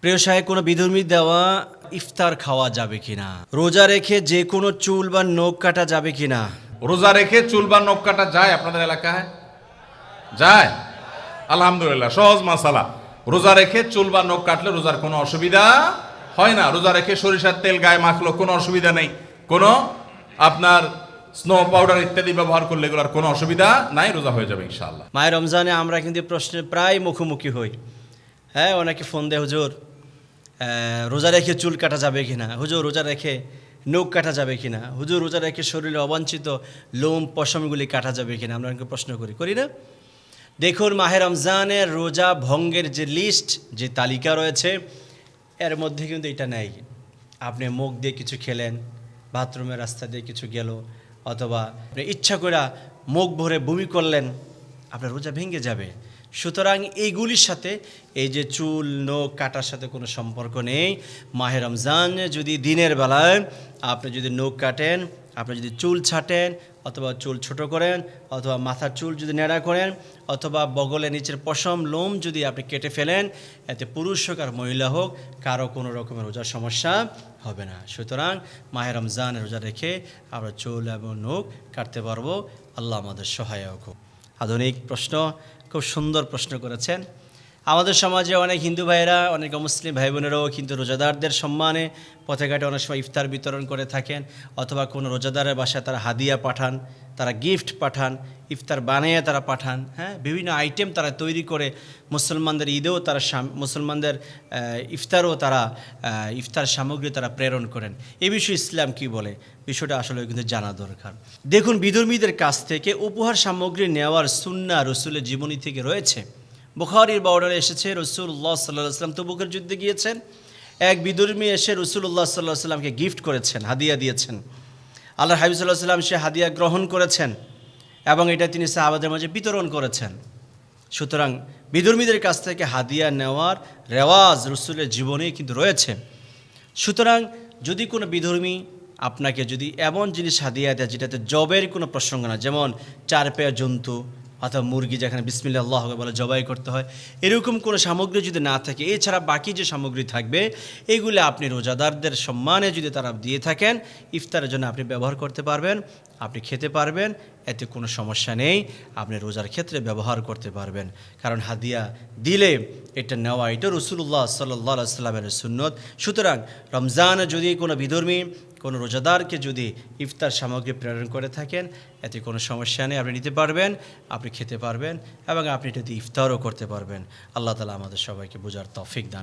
প্রিয় সাহেব কোনো বিধর্মী দেওয়া ইফতার খাওয়া যাবে কিনা? রোজা রেখে যে কোনো চুল বা নখ কাটা যাবে কিনা? রোজা রেখে চুল বা নখ কাটা যায় আপনাদের এলাকায়? যায়। আলহামদুলিল্লাহ সহজ মাসালা। রোজা রেখে চুল বা নখ কাটলে রোজার কোনো অসুবিধা হয় না। রোজা রেখে সরিষার তেল গায়ে মাখলো কোনো অসুবিধা নেই। কোনো আপনার স্নো পাউডার ইত্যাদি ব্যবহার করলে এগুলোর কোনো অসুবিধা নাই রোজা হয়ে যাবে ইনশাআল্লাহ। মায়ের রমজানে আমরা কিন্তু প্রশ্নে প্রায় মুখোমুখি হই। হ্যাঁ অনেকে ফোন দেয় হুজুর রোজা রেখে চুল কাটা যাবে কি না হুজুর, রোজা রেখে নখ কাটা যাবে কি না হুজুর, রোজা রেখে শরীরে অবাঞ্ছিত লোম পশমগুলি কাটা যাবে কি না আমরা অনেকে প্রশ্ন করি। করি না? দেখুন, মাহে রমজানের রোজা ভঙ্গের যে লিস্ট যে তালিকা রয়েছে, এর মধ্যে কিন্তু এটা নেই। আপনি মুখ দিয়ে কিছু খেলেন, বাথরুমের রাস্তা দিয়ে কিছু গেল, অথবা ইচ্ছা করে মুখ ভরে বমি করলেন, আপনার রোজা ভেঙে যাবে। সুতরাং এইগুলির সাথে এই যে চুল, নখ, কাটার সাথে কোনো সম্পর্ক নেই। মাহে রমজান, যদি দিনের বেলায় আপনি যদি নখ কাটেন, আপনি যদি চুল ছাটেন, অথবা চুল ছোট করেন, অথবা মাথার চুল যদি নেড়া করেন, অথবা বগলে নিচের পশম, লোম যদি আপনি কেটে ফেলেন, এতে পুরুষ হোক আর মহিলা হোক, কারও কোনো রকমের রোজার সমস্যা হবে না। সুতরাং মাহের রমজান রোজা রেখে আমরা চুল এবং নখ কাটতে পারব। আল্লাহ আমাদের সহায়ক হোক। আধুনিক প্রশ্ন খুব সুন্দর প্রশ্ন করেছেন। আমাদের সমাজে অনেক হিন্দু ভাইয়েরা, অনেক মুসলিম ভাই বোনেরাও কিন্তু রোজাদারদের সম্মানে পথে ঘাটে অনেক সময় ইফতার বিতরণ করে থাকেন, অথবা কোনো রোজাদারের বাসায় তারা হাদিয়া পাঠান, তারা গিফট পাঠান, ইফতার বানিয়ে তারা পাঠান হ্যাঁ? বিভিন্ন আইটেম তারা তৈরি করে মুসলমানদের ঈদেও তারা মুসলমানদের ইফতারও তারা ইফতার সামগ্রী তারা প্রেরণ করেন। এ বিষয়ে ইসলাম কি বলে? বিষয়টা আসলে কিন্তু জানা দরকার। দেখুন, বিধর্মীদের কাছ থেকে উপহার সামগ্রী নেওয়ার সুন্না রসুলের জীবনী থেকে রয়েছে। বুখারির বর্ডারে এসেছে রসুল্লাহ সাল্লাহ সাল্লাম তবুকের যুদ্ধে গিয়েছেন। এক বিধর্মী এসে রসুল্লাহ সাল্লাহ সাল্লামকে গিফট করেছেন, হাদিয়া দিয়েছেন। আল্লাহ হাবিব সাল্লাহ সাল্লাম সে হাদিয়া গ্রহণ করেছেন এবং এটা তিনি সাহাবাদের মাঝে বিতরণ করেছেন। সুতরাং বিধর্মীদের কাছ থেকে হাদিয়া নেওয়ার রেওয়াজ রসুলের জীবনে কিন্তু রয়েছে। সুতরাং যদি কোনো বিধর্মী আপনাকে যদি এমন জিনিস হাদিয়া দেয় যেটাতে জবের কোনো প্রসঙ্গ না, যেমন চার পেয়া জন্তু অথবা মুরগি যেখানে বিসমিল্লা আল্লাহ বলে জবাই করতে হয়, এরকম কোনো সামগ্রী যদি না থাকে, এছাড়া বাকি যে সামগ্রী থাকবে এইগুলো আপনি রোজাদারদের সম্মানে যদি তারা দিয়ে থাকেন, ইফতারের জন্য আপনি ব্যবহার করতে পারবেন, আপনি খেতে পারবেন, এতে কোনো সমস্যা নেই, আপনি রোজার ক্ষেত্রে ব্যবহার করতে পারবেন। কারণ হাদিয়া দিলে এটা নেওয়া, এটা রসুল্লাহ সাল্লাহ সাল্লামের সুন্নত। সুতরাং রমজান যদি কোনো বিধর্মী কোনো রোজাদারকে যদি ইফতার সামগ্রী প্রেরণ করে থাকেন, এতে কোনো সমস্যা নেই, আপনি নিতে পারবেন, আপনি খেতে পারবেন এবং আপনি এটা দিয়ে ইফতারও করতে পারবেন। আল্লাহ তালা আমাদের সবাইকে বোঝার তফিক দান